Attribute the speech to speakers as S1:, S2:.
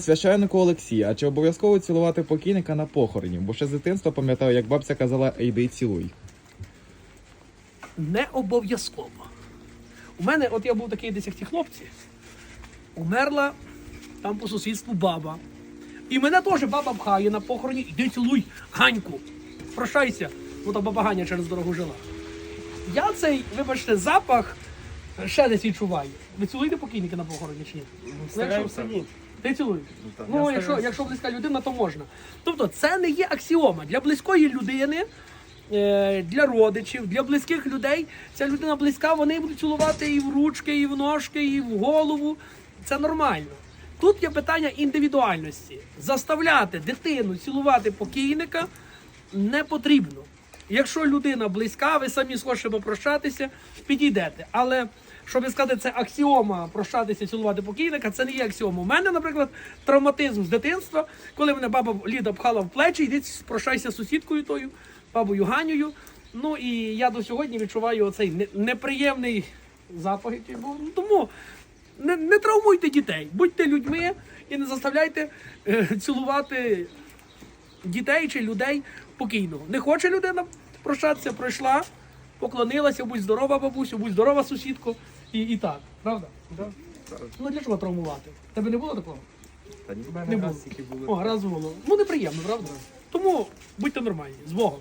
S1: Священнику Олексія, а чи обов'язково цілувати покійника на похороні? Бо ще з дитинства пам'ятаю, як бабця казала, йди цілуй.
S2: Не обов'язково. У мене, от я був такий десь як ті хлопці, умерла там по сусідству баба. І мене теж баба пхає на похороні, іди цілуй, Ганьку, прощайся, бо та баба Ганя через дорогу жила. Я цей, вибачте, запах ще десь відчуваю. Ви цілуєте покійника на похороні чи ні? Ну, ні. Ти цілуєш? Ну, якщо, якщо близька людина, то можна. Тобто, це не є аксіома. Для близької людини, е, для родичів, для близьких людей, ця людина близька, вони будуть цілувати і в ручки, і в ножки, і в голову. Це нормально. Тут є питання індивідуальності. Заставляти дитину цілувати покійника не потрібно. Якщо людина близька, ви самі схочете попрощатися, підійдете. Але щоб сказати, це аксіома прощатися, цілувати покійника, це не є аксіома. У мене, наприклад, травматизм з дитинства, коли мене баба Ліда пхала в плечі, йди прощайся з сусідкою тою, бабою Ганею. Ну і я до сьогодні відчуваю оцей неприємний запах, який був. Тому не, не травмуйте дітей, будьте людьми і не заставляйте е, цілувати дітей чи людей покійного. Не хоче людина прощатися, пройшла, поклонилася, будь здорова, бабусю, будь здорова, сусідко, і, і так. Правда? Ну для чого травмувати? Тебе не було такого?
S1: Та ні.
S2: Не було. О, раз було. Ну неприємно, правда? Тому будьте нормальні, з Богом.